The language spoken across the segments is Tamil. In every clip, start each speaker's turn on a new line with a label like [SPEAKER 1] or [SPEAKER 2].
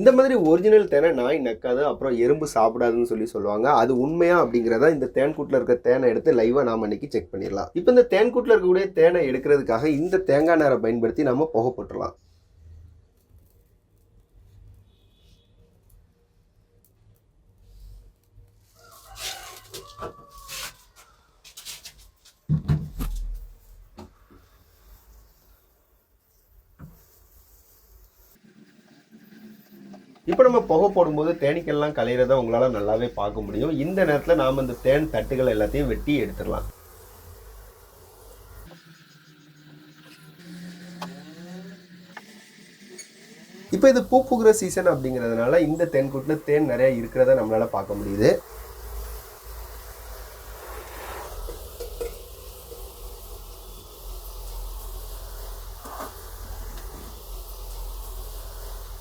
[SPEAKER 1] இந்த மாதிரி ஒரிஜினல் தேனை நாய் நக்காது அப்புறம் எறும்பு சாப்பிடாதுன்னு சொல்லி சொல்லுவாங்க. அது உண்மையா அப்படிங்கிறத இந்த தேன்கூட்டில் இருக்க தேனை எடுத்து லைவாக நாம இன்னைக்கு செக் பண்ணிடலாம். இப்போ இந்த தேன்கூட்டில் இருக்கக்கூடிய தேனை எடுக்கிறதுக்காக இந்த தேங்காய் நேரம் பயன்படுத்தி நம்ம புகை இப்போ நம்ம புகை போடும்போது தேனீக்கள்லாம் கலையிறத உங்களால் நல்லாவே பார்க்க முடியும். இந்த நேரத்தில் நாம் இந்த தேன் தட்டுகள் எல்லாத்தையும் வெட்டி எடுத்துடலாம். இப்போ இது பூ பூக்கிற சீசன் அப்படிங்கிறதுனால இந்த தேன்கூட்டில் தேன் நிறையா இருக்கிறத நம்மளால் பார்க்க முடியுது.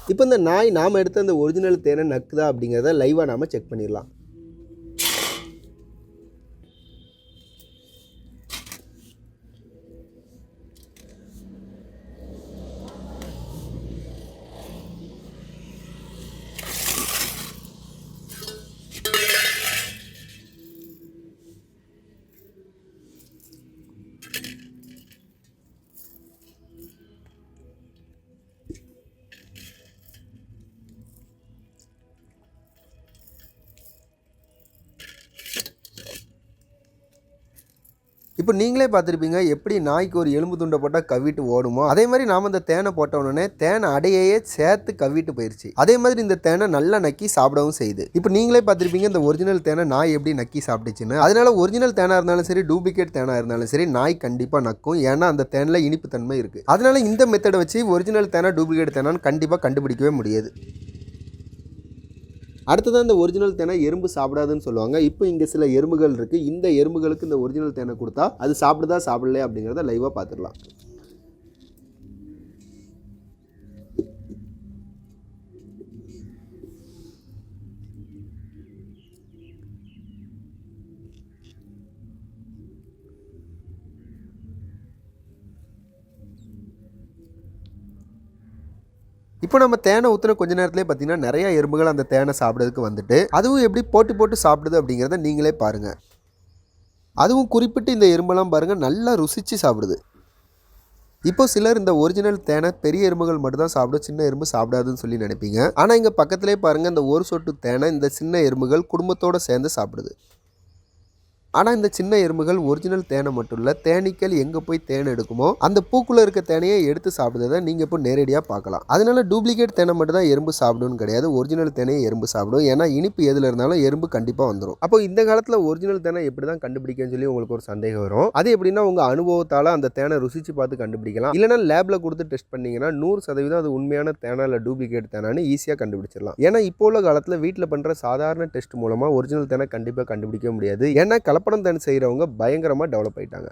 [SPEAKER 1] இப்போ இந்த நாய் நாம் எடுத்த அந்த ஒரிஜினல் தேனை நக்குதா அப்படிங்கிறத லைவாக நாம் செக் பண்ணிடலாம். இப்போ நீங்களே பார்த்துருப்பீங்க எப்படி நாய்க்கு ஒரு எலும்பு துண்டை போட்டால் கவிட்டு ஓடுமோ? அதே மாதிரி நாம் இந்த தேனை போட்ட உடனே தேனை அடையையே சேர்த்து கவிட்டு போயிடுச்சு அதே மாதிரி இந்த தேனை நல்லா நக்கி சாப்பிடவும் செய்யுது. இப்போ நீங்களே பார்த்துருப்பீங்க இந்த ஒரிஜினல் தேனை நாய் எப்படி நக்கி சாப்பிட்டுச்சுன்னு. அதனால ஒரிஜினல் தேனாக இருந்தாலும் சரி டூப்ளிகேட் தேனாக இருந்தாலும் சரி நாய் கண்டிப்பாக நக்கும். ஏன்னா அந்த தேனில் இனிப்பு தன்மை இருக்குது அதனால இந்த மெத்தடை வச்சு ஒரிஜினல் தேனா டூப்ளிகேட் தேனான்னு கண்டிப்பாக கண்டுபிடிக்கவே முடியாது. அடுத்ததான் இந்த ஒரிஜினல் தேனை எறும்பு சாப்பிடாதுன்னு சொல்லுவாங்க. இப்போ இங்கே சில எறும்புகள் இருக்குது இந்த எறும்புகளுக்கு இந்த ஒரிஜினல் தேனை கொடுத்தா அது சாப்பிடுதா சாப்பிடலையா அப்படிங்கிறத லைவாக பார்த்துடலாம். இப்போ நம்ம தேனை ஊற்றின கொஞ்ச நேரத்திலே பார்த்தீங்கன்னா நிறைய எறும்புகள் அந்த தேனை சாப்பிட்றதுக்கு வந்துட்டு அதுவும் எப்படி போட்டு போட்டு சாப்பிடுது அப்படிங்கிறத நீங்களே பாருங்கள் அதுவும் குறிப்பிட்டு இந்த எறும்பெல்லாம் பாருங்கள் நல்லா ருசித்து சாப்பிடுது. இப்போ சிலர் இந்த ஒரிஜினல் தேனை பெரிய எறும்புகள் மட்டும்தான் சாப்பிடும் சின்ன எறும்பு சாப்பிடாதுன்னு சொல்லி நினைப்பீங்க. ஆனால் இங்கே பக்கத்திலே பாருங்கள் இந்த ஒரு சொட்டு தேனை இந்த சின்ன எறும்புகள் குடும்பத்தோடு சேர்ந்து சாப்பிடுது. ஆனால் இந்த சின்ன எறும்புகள் ஒரிஜினல் தேனை மட்டும் இல்லை தேனீக்கள் எங்கே போய் தேன் எடுக்குமோ அந்த பூக்குள்ளே இருக்க தேனையை எடுத்து சாப்பிடுறதை நீங்கள் இப்போ நேரடியாக பார்க்கலாம். அதனால டூப்ளிகேட் தேனை மட்டும் தான் எறும்பு சாப்பிடும்னு கிடையாது. ஒரிஜினல் தேனையை எறும்பு சாப்பிடும். ஏன்னா இனிப்பு எதில் இருந்தாலும் எறும்பு கண்டிப்பாக வந்துடும் அப்போ இந்த காலத்தில் ஒரிஜினல் தேனை எப்படி தான் கண்டுபிடிக்கன்னு சொல்லி உங்களுக்கு ஒரு சந்தேகம் வரும். அது எப்படின்னா உங்கள் அனுபவத்தால் அந்த தேனை ருசிச்சு பார்த்து கண்டுபிடிக்கலாம். இல்லைனா லேபில் கொடுத்து டெஸ்ட் பண்ணிங்கன்னா நூறு சதவீதம் அது உண்மையான தேனா இல்லை டூப்ளிகேட் தேனான்னு ஈஸியாக கண்டுபிடிச்சிடலாம். ஏன்னா இப்போ உள்ள காலத்தில் வீட்டில் பண்ணுற சாதாரண டெஸ்ட் மூலமாக ஒரிஜினல் தேனை கண்டிப்பாக கண்டுபிடிக்க முடியாது. ஏன்னா கலப்படம் தன் செய்கிறவங்க பயங்கரமாக டெவலப் ஆயிட்டாங்க.